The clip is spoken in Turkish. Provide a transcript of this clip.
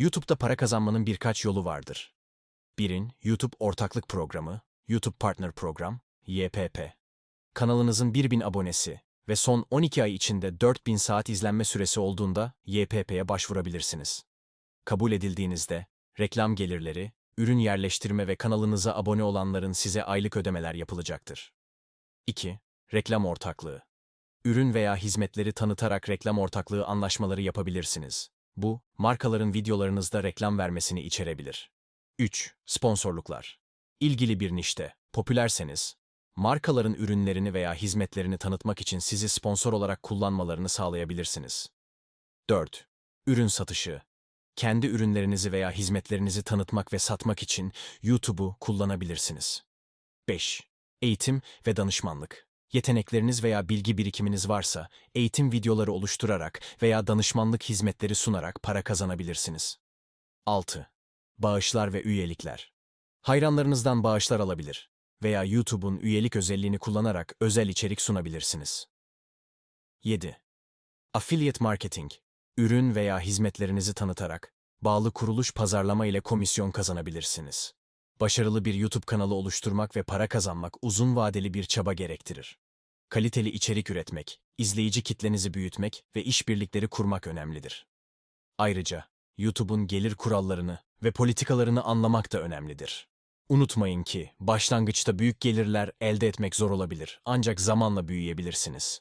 YouTube'da para kazanmanın birkaç yolu vardır. Birin, YouTube Ortaklık Programı, YouTube Partner Program, YPP. Kanalınızın 1000 abonesi ve son 12 ay içinde 4000 saat izlenme süresi olduğunda YPP'ye başvurabilirsiniz. Kabul edildiğinizde, reklam gelirleri, ürün yerleştirme ve kanalınıza abone olanların size aylık ödemeler yapılacaktır. 2. Reklam ortaklığı. Ürün veya hizmetleri tanıtarak reklam ortaklığı anlaşmaları yapabilirsiniz. Bu, markaların videolarınızda reklam vermesini içerebilir. 3. Sponsorluklar. İlgili bir nişte, popülerseniz, markaların ürünlerini veya hizmetlerini tanıtmak için sizi sponsor olarak kullanmalarını sağlayabilirsiniz. 4. Ürün satışı. Kendi ürünlerinizi veya hizmetlerinizi tanıtmak ve satmak için YouTube'u kullanabilirsiniz. 5. Eğitim ve danışmanlık. Yetenekleriniz veya bilgi birikiminiz varsa, eğitim videoları oluşturarak veya danışmanlık hizmetleri sunarak para kazanabilirsiniz. 6. Bağışlar ve üyelikler. Hayranlarınızdan bağışlar alabilir veya YouTube'un üyelik özelliğini kullanarak özel içerik sunabilirsiniz. 7. Affiliate marketing. Ürün veya hizmetlerinizi tanıtarak, bağlı kuruluş pazarlama ile komisyon kazanabilirsiniz. Başarılı bir YouTube kanalı oluşturmak ve para kazanmak uzun vadeli bir çaba gerektirir. Kaliteli içerik üretmek, izleyici kitlenizi büyütmek ve işbirlikleri kurmak önemlidir. Ayrıca YouTube'un gelir kurallarını ve politikalarını anlamak da önemlidir. Unutmayın ki başlangıçta büyük gelirler elde etmek zor olabilir ancak zamanla büyüyebilirsiniz.